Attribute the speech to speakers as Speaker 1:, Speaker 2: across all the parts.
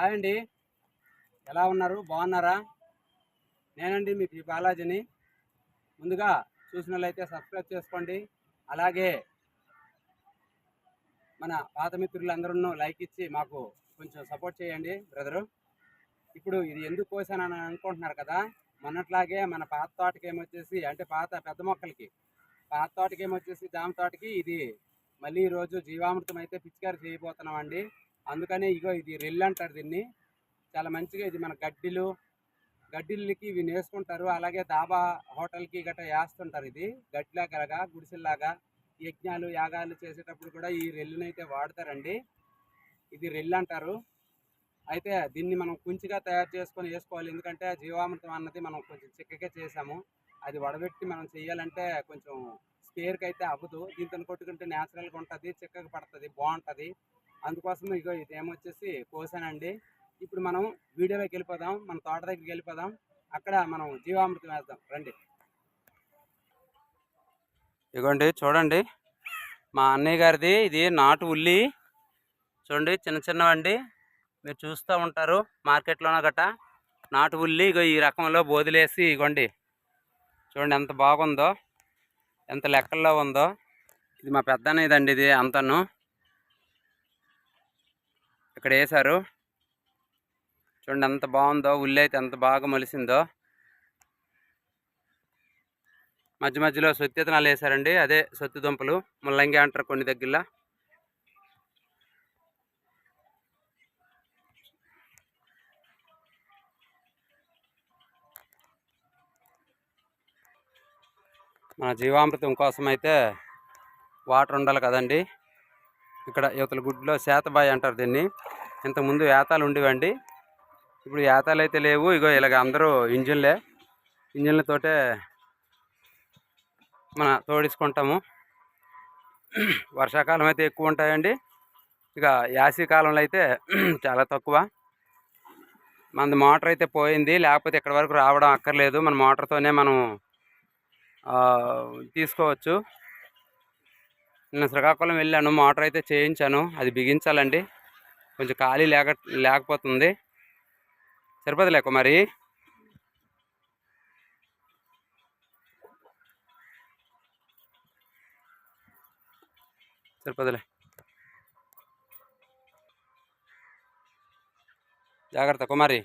Speaker 1: Hi అండి. ఎలా ఉన్నారు? బాగున్నారా? నేనండి మీ పి బాలాజీని. ముందుగా చూసినట్లయితే సబ్స్క్రైబ్ చేసుకోండి. అలాగే మన పాత మిత్రులందరూ లైక్ ఇచ్చి మాకు కొంచెం సపోర్ట్ చేయండి బ్రదరు. ఇప్పుడు ఇది ఎందుకు కోసానని అనుకుంటున్నారు కదా మొన్నట్లాగే మన పాత తోటకి ఏమొచ్చేసి అంటే పాత పెద్ద మొక్కలకి పాత తోటకి ఏమొచ్చేసి జామ తోటకి ఇది మళ్ళీ ఈరోజు రోజు జీవామృతం అయితే పిచికారి చేయబోతున్నాం అండి అందుకని ఇగో ఇది రెల్లు అంటారు దీన్ని. చాలా మంచిగా ఇది మన గడ్డిలు గడ్డిలకి ఇవి నేసుకుంటారు. అలాగే దాబా హోటల్కి గట్రా వేస్తుంటారు ఇది. గడ్డిలాగా గుడిసెల్లాగా యజ్ఞాలు యాగాలు చేసేటప్పుడు కూడా ఈ రెల్లుని అయితే వాడతారండి. ఇది రెల్లు అంటారు. అయితే దీన్ని మనం కుంచిగా తయారు చేసుకొని వేసుకోవాలి. ఎందుకంటే జీవామృతం అన్నది మనం కొంచెం చిక్కగా చేసాము. అది వడబెట్టి మనం చేయాలంటే కొంచెం స్పేర్కి అయితే అవ్వదు. దీంతో కొట్టుకుంటే న్యాచురల్గా ఉంటుంది చిక్కగా పడుతుంది బాగుంటుంది. అందుకోసం ఇగో ఇది ఏమొచ్చేసి కోసానండి. ఇప్పుడు మనం వీడియోలోకి వెళ్ళిపోదాం మన తోట దగ్గరికి వెళ్ళిపోదాం. అక్కడ మనం జీవామృతం వేద్దాం. రండి. ఇగోండి చూడండి. మా అన్నయ్య గారిది ఇది నాటు ఉల్లి. చూడండి చిన్న చిన్నవండి. మీరు చూస్తూ ఉంటారు మార్కెట్లోన గట్ట. నాటు ఉల్లి ఇగో ఈ రకంలో బోదిలేసి ఇగోండి. చూడండి ఎంత బాగుందో ఎంత లెక్కల్లో ఉందో. ఇది మా పెద్ద ఇదండి ఇది అంతను. ఇక్కడ వేశారు చూడండి ఎంత బాగుందో ఉల్లి అయితే ఎంత బాగా మొలిసిందో. మధ్య మధ్యలో సొత్తి విత్తనాలు వేశారండి అదే సొత్తి దుంపలు ముల్లంగి అంటారు కొన్ని దగ్గరలో. మన జీవామృతం కోసం అయితే వాటర్ ఉండాలి కదండి. ఇక్కడ యువతల గుడ్లో శాతబాయి అంటారు దీన్ని. ఇంతకుముందు ఏతాలు ఉండేవండి. ఇప్పుడు ఏతాలు అయితే లేవు. ఇగో ఇలాగ అందరూ ఇంజిన్లే. ఇంజిన్లతోటే మన తోడించుకుంటాము వర్షాకాలం అయితే ఎక్కువ ఉంటాయండి. ఇక యాసీ కాలంలో అయితే చాలా తక్కువ. మనది మోటార్ అయితే పోయింది. లేకపోతే ఇక్కడ వరకు రావడం అక్కర్లేదు. మన మోటార్తోనే మనం తీసుకోవచ్చు. నేను శ్రీకాకుళం వెళ్ళాను మోటార్ అయితే చేయించాను అది బిగించాలండి. కొంచెం ఖాళీ లేక లేకపోతుంది. సరిపోదు లేక మరి? సరిపోదులే జాగ్రత్త కుమారి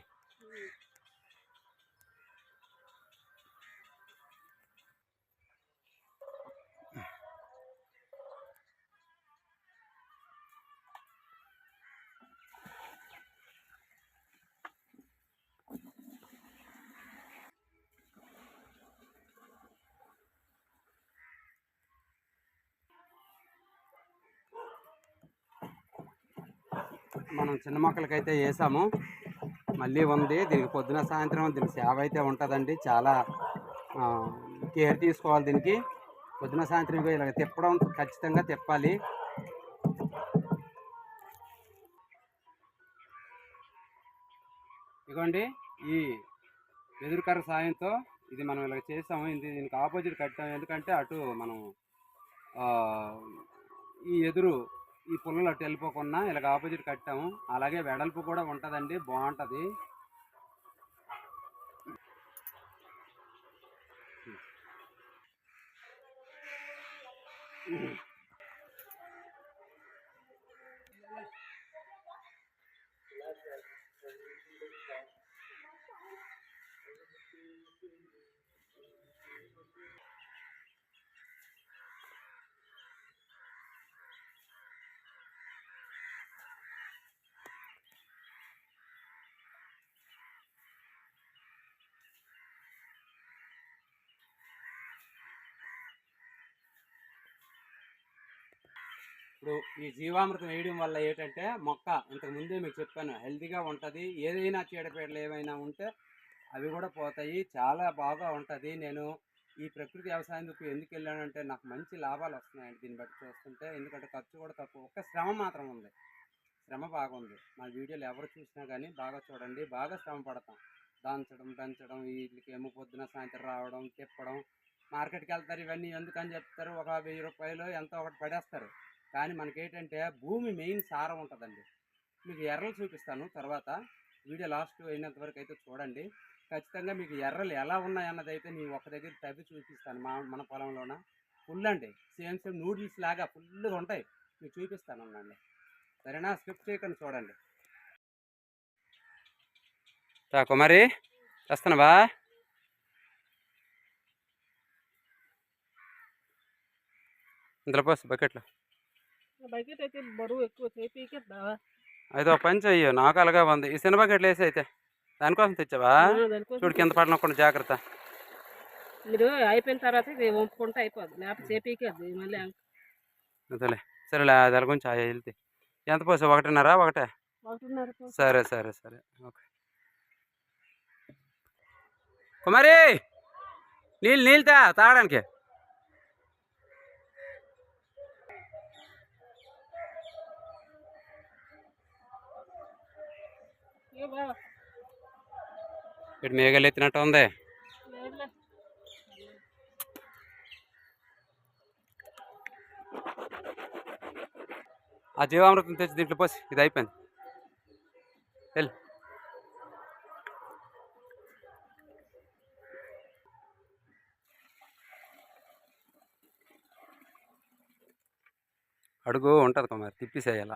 Speaker 1: మనం చిన్న మొక్కలకైతే వేసాము. మళ్ళీ ఉంది. దీనికి పొద్దున సాయంత్రం దీనికి సేవ అయితే ఉంటుందండి. చాలా కేర్ తీసుకోవాలి దీనికి. పొద్దున సాయంత్రం ఇగో ఇలాగ తిప్పడం ఖచ్చితంగా తిప్పాలి. ఇగోండి ఈ ఎదురుకర్ర సాయంతో ఇది మనం ఇలా చేసాము. ఇది దీనికి ఆపోజిట్ కట్టాము. ఎందుకంటే అటు మనం ఈ ఎదురు ఈ పుల్లలు అటు వెళ్ళిపోకుండా ఇలాగ ఆపోజిట్ కట్టాము. అలాగే వెడల్పు కూడా ఉంటుందండి బాగుంటుంది. ఇప్పుడు ఈ జీవామృతం వేయడం వల్ల ఏంటంటే మొక్క ఇంతకు ముందే మీకు చెప్పాను హెల్తీగా ఉంటుంది. ఏదైనా చీడపీడలు ఏమైనా ఉంటే అవి కూడా పోతాయి. చాలా బాగా ఉంటుంది. నేను ఈ ప్రకృతి వ్యవసాయంకు ఎందుకు వెళ్ళానంటే నాకు మంచి లాభాలు వస్తున్నాయండి దీన్ని బట్టి చూస్తుంటే. ఎందుకంటే ఖర్చు కూడా తక్కువ. ఒక్క శ్రమ మాత్రం ఉంది. శ్రమ బాగుంది మా వీడియోలు ఎవరు చూసినా కానీ బాగా చూడండి. బాగా శ్రమ పడతాం. దంచడం దంచడం వీటికి ఏమో పొద్దున సాయంత్రం రావడం తిప్పడం మార్కెట్కి వెళ్తారు ఇవన్నీ ఎందుకని చెప్తారు? ఒక వెయ్యి రూపాయలు ఎంతో ఒకటి పడేస్తారు. కానీ మనకేంటంటే భూమి మెయిన్ సారం ఉంటుందండి. మీకు ఎర్రలు చూపిస్తాను తర్వాత. వీడియో లాస్ట్ అయినంత వరకు అయితే చూడండి. ఖచ్చితంగా మీకు ఎర్రలు ఎలా ఉన్నాయన్నది అయితే నేను ఒక దగ్గర తవ్వి చూపిస్తాను మా మన పొలంలోన. ఫుల్ అండి. సేమ్ సేమ్ నూడిల్స్ లాగా ఫుల్గా ఉంటాయి. మీకు చూపిస్తాను అనండి సరేనా? స్కిప్ చేయకుండా చూడండి. కుమారి వస్తున్నావా? ఇందులో పోసి బకెట్లో.
Speaker 2: బకెట్ అయితే బరువు ఎక్కువ బావా
Speaker 1: అయితే ఒక పని చెయ్యి నాకు అలాగా ఉంది. ఈ చిన్న బకెట్లు వేసి అయితే. దానికోసం తెచ్చావా? చూడు కింద పడనకుండా జాగ్రత్త.
Speaker 2: మీరు అయిపోయిన తర్వాత ఇది వంపుకుంటే అయిపోద్ది. లేకపోతే మళ్ళీ
Speaker 1: అదేలే. సరేలే దాని గురించి వెళ్తే. ఎంత పోసావు? ఒకటిన్నరా ఒకటే? సరే సరే సరే. ఓకే. కుమారి! నీళ్ళు నీళ్ళు తా తాగడానికి.
Speaker 2: ఏ
Speaker 1: మేఘాలు ఎత్తినట్టు ఉంది. ఆ జీవామృతం తెచ్చి దీంట్లో పోసి ఇది అయిపోయింది. వెళ్ళి. అడుగు ఉంటుంది కుమారి తిప్పిసేయాల?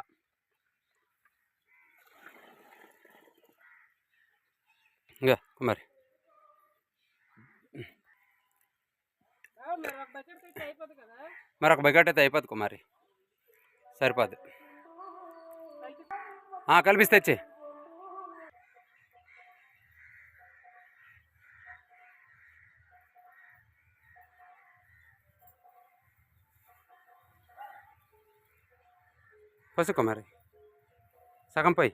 Speaker 2: మరి. మరి ఒక బకెట్ అయితే అయిపోద్ది కదా
Speaker 1: కుమారి. సరిపోద్ది.
Speaker 2: కలిపి
Speaker 1: కలిపిస్తే తెచ్చి పసుకు మరి. సగం పోయి.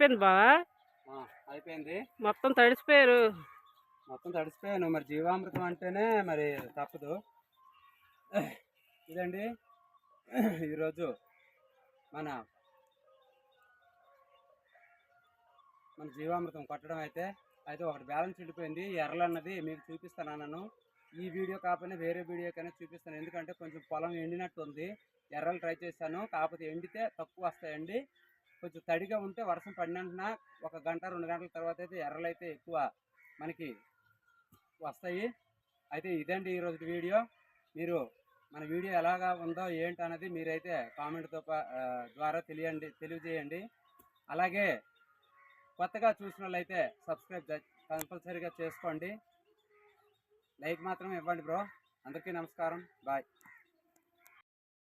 Speaker 2: అయిపోయింది బావా?
Speaker 1: అయిపోయింది.
Speaker 2: మొత్తం తడిసిపోయారు.
Speaker 1: మొత్తం తడిసిపోయాను. మరి జీవామృతం అంటేనే మరి తప్పదు. ఇదండి. ఈరోజు మన మన జీవామృతం కొట్టడం అయితే అయితే ఒకటి బ్యాలెన్స్ ఉండిపోయింది. ఎర్రలు అన్నది మీకు చూపిస్తాను అన్నాను. ఈ వీడియో కాకపోయినా వేరే వీడియో కన్నా చూపిస్తాను. ఎందుకంటే కొంచెం పొలం ఎండినట్టు ఉంది ఎర్రలు ట్రై చేశాను. కాకపోతే ఎండితే తక్కువ వస్తాయండి. కొంచెం తడిగా ఉంటే వర్షం పడినంటున్నా ఒక గంట రెండు గంటల తర్వాత అయితే ఎర్రలు అయితే ఎక్కువ మనకి వస్తాయి. అయితే ఇదండి ఈరోజు వీడియో. మీరు మన వీడియో ఎలాగా ఉందో ఏంటి అన్నది మీరైతే కామెంట్తో ద్వారా తెలియండి తెలియజేయండి. అలాగే కొత్తగా చూసిన వాళ్ళైతే సబ్స్క్రైబ్ కంపల్సరీగా చేసుకోండి. లైక్ మాత్రం ఇవ్వండి బ్రో. అందరికీ నమస్కారం. బాయ్.